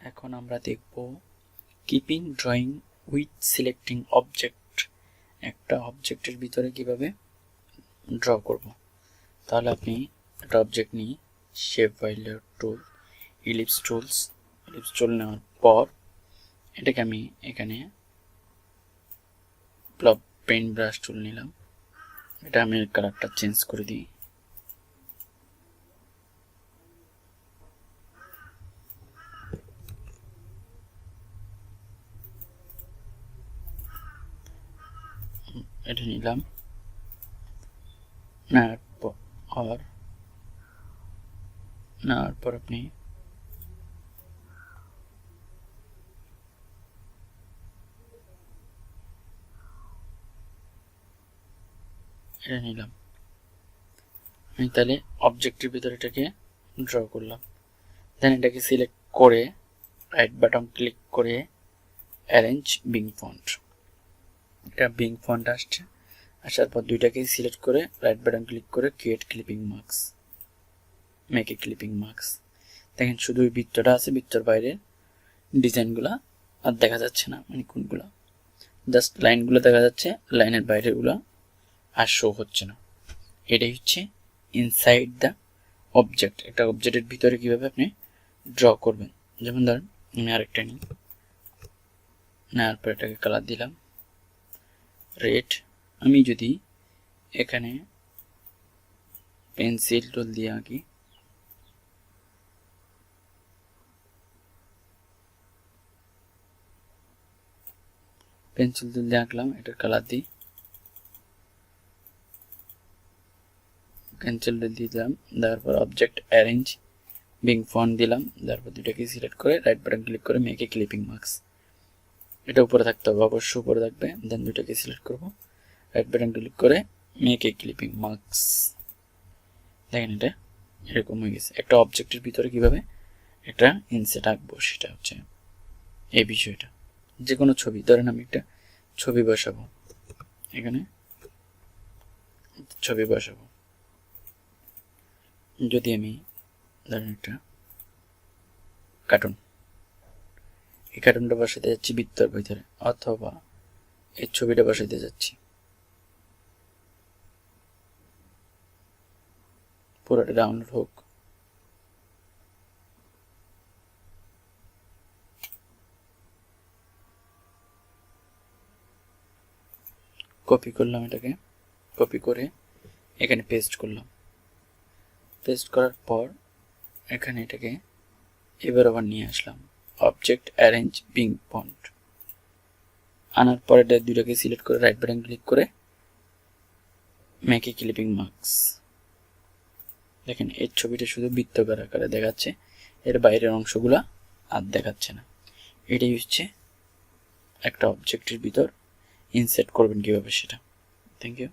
এখন আমরা দেখব keeping drawing with selecting object একটা অবজেক্টের ভিতরে কীভাবে ড্র করব? তাহলে আপনি একটা অবজেক্ট নিয়ে শেপ ফাইলের tool ellipse tools ellipse tool নেওয়ার পর এটাকে আমি এখানে পেন ব্রাশ টুল নিলাম। এটা আমি কালারটা চেঞ্জ করে দিই। এটা নিলাম। নেওয়ার পর নেওয়ার পর আপনি এটা নিলাম। আমি তাহলে অবজেক্টের ভিতরে এটাকে ড্র করলাম। দেন এটাকে সিলেক্ট করে রাইট বাটন ক্লিক করে অ্যারেঞ্জ বিং ফন্ট এটা বিং ফন্ট আসছে। আসার পর দুইটাকেই সিলেক্ট করে রাইট বাটন ক্লিক করে create clipping marks make a clipping marks দেখেন শুধু ওই বৃত্তটা আছে, বৃত্তর বাইরে ডিজাইনগুলো আর দেখা যাচ্ছে না মানে কোনগুলো। জাস্ট লাইনগুলো দেখা যাচ্ছে লাইনের বাইরেগুলো, আর শো হচ্ছে না। এটাই হচ্ছে ইনসাইড দ্য অবজেক্ট একটা অবজেক্টের ভিতরে কীভাবে আপনি ড্র করবেন? যেমন ধরেন, আমি আরেকটা নিই। নেওয়ার পর এটাকে কালার দিলাম। রেড আমি যদি এখানে পেন্সিল টুল দিয়ে আঁকি, পেন্সিল টুল দিয়ে আঁকলাম, এটার কালার দিই পেন্সিল টুল দিয়ে দিলাম তারপর অবজেক্ট অ্যারেঞ্জ বিং ফন্ট দিলাম তারপর দুটাকে সিলেক্ট করে রাইট বাটন ক্লিক করে মেকে ক্লিপিং মার্কস এটা উপরে থাকতে হবে, অবশ্যই উপরে থাকবে। দেন দুটাকে সিলেক্ট করব। রাইট বাটন ক্লিক করে মেক এ ক্লিপিং মার্কস দেখেন এটা এরকম হয়ে গেছে। একটা অবজেক্টের ভিতরে কীভাবে একটা ইনসেট আঁকবো সেটা হচ্ছে এই বিষয়টা। যে কোনো ছবি, ধরেন আমি একটা ছবি বসাবো। এখানে ছবি বসাবো। যদি আমি ধরেন একটা কার্টুন এই কার্টুনটা বসাতে যাচ্ছি, বৃত্তর ভিতরে, অথবা এই ছবিটা বসাতে যাচ্ছি। পুরোটা ডাউনলোড হোক। কপি করলাম এটাকে। কপি করে এখানে পেস্ট করলাম। পেস্ট করার পর এখানে এটাকে এবার আবার নিয়ে আসলাম। অবজেক্ট অ্যারেঞ্জ বিং পয়েন্ট আনার পরে দুটাকে সিলেক্ট করে রাইট বাটন ক্লিক করে মেকে ক্লিপিং মার্কস দেখেন এর ছবিটা শুধু বৃত্তকার আকারে দেখাচ্ছে, এর বাইরের অংশগুলা আর দেখাচ্ছে না। এটাই হচ্ছে একটা অবজেক্টের ভিতর ইনসেট করবেন কীভাবে সেটা। Thank you